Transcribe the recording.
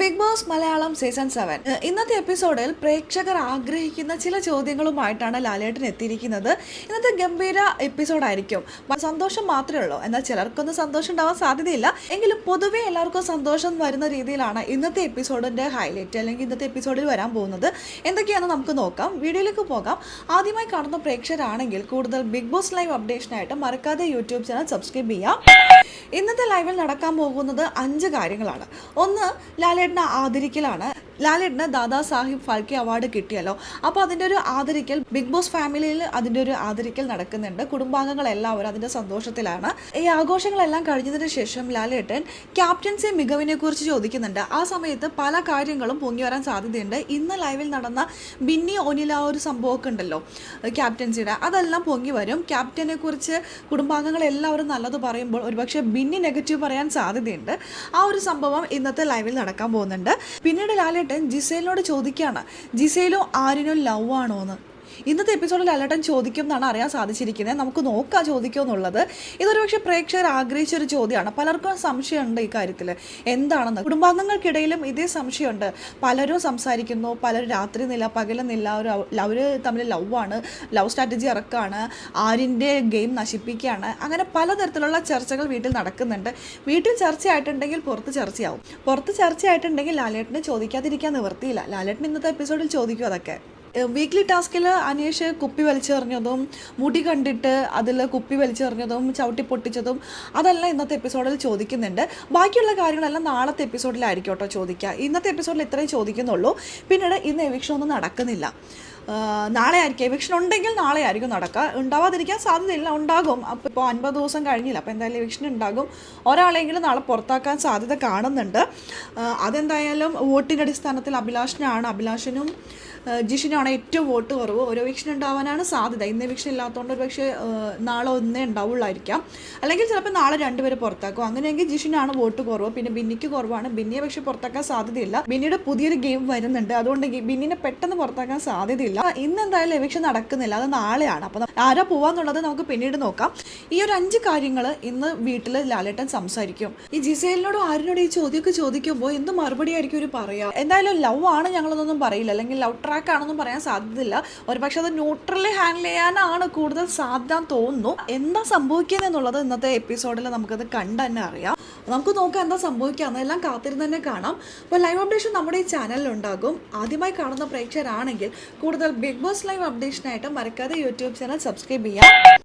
Bigg Boss Malayalam season seven. ഇന്നത്തെ എപ്പിസോഡിൽ പ്രേക്ഷകർ ആഗ്രഹിക്കുന്ന ചില ചോദ്യങ്ങളുമായിട്ടാണ് ലാലേട്ടൻ എത്തിയിരിക്കുന്നത്. ഇന്നത്തെ ഗംഭീര എപ്പിസോഡായിരിക്കും. സന്തോഷം മാത്രമേ ഉള്ളൂ. എന്നാൽ ചിലർക്കൊന്നും സന്തോഷം ഉണ്ടാവാൻ സാധ്യതയില്ല. എങ്കിലും പൊതുവെ എല്ലാവർക്കും സന്തോഷം വരുന്ന രീതിയിലാണ് ഇന്നത്തെ എപ്പിസോഡിന്റെ ഹൈലൈറ്റ് അല്ലെങ്കിൽ ഇന്നത്തെ എപ്പിസോഡിൽ വരാൻ പോകുന്നത്. എന്തൊക്കെയാണെന്ന് നമുക്ക് നോക്കാം. വീഡിയോയിലേക്ക് പോകാം. ആദ്യമായി കാണുന്ന പ്രേക്ഷകരാണെങ്കിൽ കൂടുതൽ ബിഗ് ബോസ് ലൈവ് അപ്ഡേഷനായിട്ട് മറക്കാതെ യൂട്യൂബ് ചാനൽ സബ്സ്ക്രൈബ് ചെയ്യാം. ഇന്നത്തെ ലൈവിൽ നടക്കാൻ പോകുന്നത് അഞ്ച് കാര്യങ്ങളാണ്. ഒന്ന് ലാലേട്ടനെ ആദരിക്കലാണ് ലാലേട്ടന് ദാദാ സാഹിബ് ഫാൽക്കെ അവാർഡ് കിട്ടിയല്ലോ. അപ്പോൾ അതിന്റെ ഒരു ആദരിക്കൽ ബിഗ് ബോസ് ഫാമിലിയിൽ അതിന്റെ ഒരു ആദരിക്കൽ നടക്കുന്നുണ്ട്. കുടുംബാംഗങ്ങളെല്ലാവരും അതിന്റെ സന്തോഷത്തിലാണ്. ഈ ആഘോഷങ്ങളെല്ലാം കഴിഞ്ഞതിന് ശേഷം ലാലേട്ടൻ ക്യാപ്റ്റൻസി മികവിനെ കുറിച്ച് ചോദിക്കുന്നുണ്ട്. ആ സമയത്ത് പല കാര്യങ്ങളും പൊങ്ങി വരാൻ സാധ്യതയുണ്ട്. ഇന്ന് ലൈവിൽ നടന്ന ബിന്നി ഒനില ഒരു സംഭവമൊക്കെ ഉണ്ടല്ലോ ക്യാപ്റ്റൻസിയുടെ. അതെല്ലാം പൊങ്ങി വരും. ക്യാപ്റ്റനെ കുറിച്ച് കുടുംബാംഗങ്ങളെല്ലാവരും നല്ലത് പറയുമ്പോൾ ഒരുപക്ഷെ ബിന്നി നെഗറ്റീവ് പറയാൻ സാധ്യതയുണ്ട്. ആ ഒരു സംഭവം ഇന്നത്തെ ലൈവിൽ നടക്കാൻ പോകുന്നുണ്ട്. പിന്നീട് ലാലേട്ടൻ ജിസേലിനോട് ചോദിക്കുകയാണ് ജിസേലും ആരിനും ലവ് ആണോ എന്ന് ഇന്നത്തെ എപ്പിസോഡിൽ ലാലേട്ടൻ ചോദിക്കും എന്നാണ് അറിയാൻ സാധിച്ചിരിക്കുന്നത്. നമുക്ക് നോക്കാം ചോദിക്കുമോ എന്നുള്ളത്. ഇതൊരു പക്ഷേ പ്രേക്ഷകർ ആഗ്രഹിച്ച ഒരു ചോദ്യമാണ്. പലർക്കും സംശയമുണ്ട് ഈ കാര്യത്തിൽ. എന്താണെന്ന്. കുടുംബാംഗങ്ങൾക്കിടയിലും ഇതേ സംശയമുണ്ട്. പലരും സംസാരിക്കുന്നു. പലരും രാത്രി നില പകലെന്നില്ല ഒരു അവർ തമ്മിൽ ലവ് ആണ് ലവ് സ്ട്രാറ്റജി ഇറക്കാണ് ആരിന്റെ ഗെയിം നശിപ്പിക്കുകയാണ്. അങ്ങനെ പലതരത്തിലുള്ള ചർച്ചകൾ വീട്ടിൽ നടക്കുന്നുണ്ട്. വീട്ടിൽ ചർച്ചയായിട്ടുണ്ടെങ്കിൽ പുറത്ത് ചർച്ചയാവും. പുറത്ത് ചർച്ചയായിട്ടുണ്ടെങ്കിൽ ലാലേട്ടനെ ചോദിക്കാതിരിക്കാൻ നിവർത്തിയില്ല ലാലേട്ടൻ ഇന്നത്തെ എപ്പിസോഡിൽ ചോദിക്കും അതൊക്കെ? വീക്ക്ലി ടാസ്കിൽ അനീഷ് കുപ്പി വലിച്ചെറിഞ്ഞതും മുടി കണ്ടിട്ട് അതിൽ കുപ്പി വലിച്ചെറിഞ്ഞതും ചവിട്ടി പൊട്ടിച്ചതും അതെല്ലാം ഇന്നത്തെ എപ്പിസോഡിൽ ചോദിക്കുന്നുണ്ട്. ബാക്കിയുള്ള കാര്യങ്ങളെല്ലാം നാളത്തെ എപ്പിസോഡിലായിരിക്കും കേട്ടോ ചോദിക്കുക. ഇന്നത്തെ എപ്പിസോഡിൽ ഇത്രയും ചോദിക്കുന്നുള്ളൂ. പിന്നീട് ഇന്ന് എവിക്ഷൻ ഒന്നും നടക്കുന്നില്ല. നാളെ ആയിരിക്കും എവിക്ഷൻ ഉണ്ടെങ്കിൽ നാളെ ആയിരിക്കും നടക്കുക. ഉണ്ടാവാതിരിക്കാൻ സാധ്യതയില്ല. ഉണ്ടാകും. അപ്പോൾ ഇപ്പോൾ അൻപത് ദിവസം കഴിഞ്ഞില്ല. അപ്പോൾ എന്തായാലും എവിക്ഷൻ ഉണ്ടാകും. ഒരാളെങ്കിലും നാളെ പുറത്താക്കാൻ സാധ്യത കാണുന്നുണ്ട്. അതെന്തായാലും വോട്ടിന്റെ അടിസ്ഥാനത്തിൽ അഭിലാഷിനാണ്. അഭിലാഷിനും ജിഷിനാണ് ഏറ്റവും വോട്ട് കുറവ്. ഒരു എവിക്ഷൻ ഉണ്ടാവാനാണ് സാധ്യത. ഇന്ന് എവിക്ഷൻ ഇല്ലാത്തതുകൊണ്ട് ഒരു പക്ഷേ നാളെ ഒന്നേ ഉണ്ടാവുള്ളായിരിക്കാം. അല്ലെങ്കിൽ ചിലപ്പോൾ നാളെ രണ്ടുപേരെ പുറത്താക്കും. അങ്ങനെയെങ്കിൽ ജിഷിനാണ് വോട്ട് കുറവ്. പിന്നെ ബിന്നിക്ക് കുറവാണ്. ബിന്നിയെ പക്ഷേ പുറത്താക്കാൻ സാധ്യതയില്ല. ബിന്നിയുടെ പുതിയൊരു ഗെയിം വരുന്നുണ്ട്. അതുകൊണ്ട് ബിന്നിനെ പെട്ടെന്ന് പുറത്താക്കാൻ സാധ്യതയില്ല. ഇന്ന് എന്തായാലും എവിക്ഷൻ നടക്കുന്നില്ല. അത് നാളെയാണ്. അപ്പോൾ ആരാ പോവാന്നുള്ളത് നമുക്ക് പിന്നീട് നോക്കാം. ഈ ഒരു അഞ്ച് കാര്യങ്ങൾ ഇന്ന് വീട്ടിൽ ലാലേട്ടൻ സംസാരിക്കും. ഈ ജിസേലിനോടും ആരിനോടും ഈ ചോദ്യമൊക്കെ ചോദിക്കുമ്പോൾ എന്ത് മറുപടി ആയിരിക്കും ഒരു പറയുക എന്തായാലും ലവ് ആണ് ഞങ്ങളതൊന്നും പറയില്ല. അല്ലെങ്കിൽ ലവ് ട്രാക്ക് ആണെന്നും പറയാൻ സാധ്യതയില്ല. ഒരുപക്ഷെ അത് ന്യൂട്രലി ഹാൻഡിൽ ചെയ്യാനാണ് കൂടുതൽ സാധ്യത തോന്നുന്നു. എന്താ സംഭവിക്കുന്നത് എന്നുള്ളത് ഇന്നത്തെ എപ്പിസോഡിൽ നമുക്കത് കണ്ടു തന്നെ അറിയാം. നമുക്ക് നോക്കാം എന്താ സംഭവിക്കുക എല്ലാം കാത്തിരുന്ന് തന്നെ കാണാം. അപ്പോൾ ലൈവ് അപ്ഡേഷൻ നമ്മുടെ ഈ ചാനലിൽ ഉണ്ടാകും. ആദ്യമായി കാണുന്ന പ്രേക്ഷകരാണെങ്കിൽ കൂടുതൽ ബിഗ് ബോസ് ലൈവ് അപ്ഡേഷനായിട്ട് മറക്കാതെ യൂട്യൂബ് ചാനൽ സബ്സ്ക്രൈബ് ചെയ്യാം.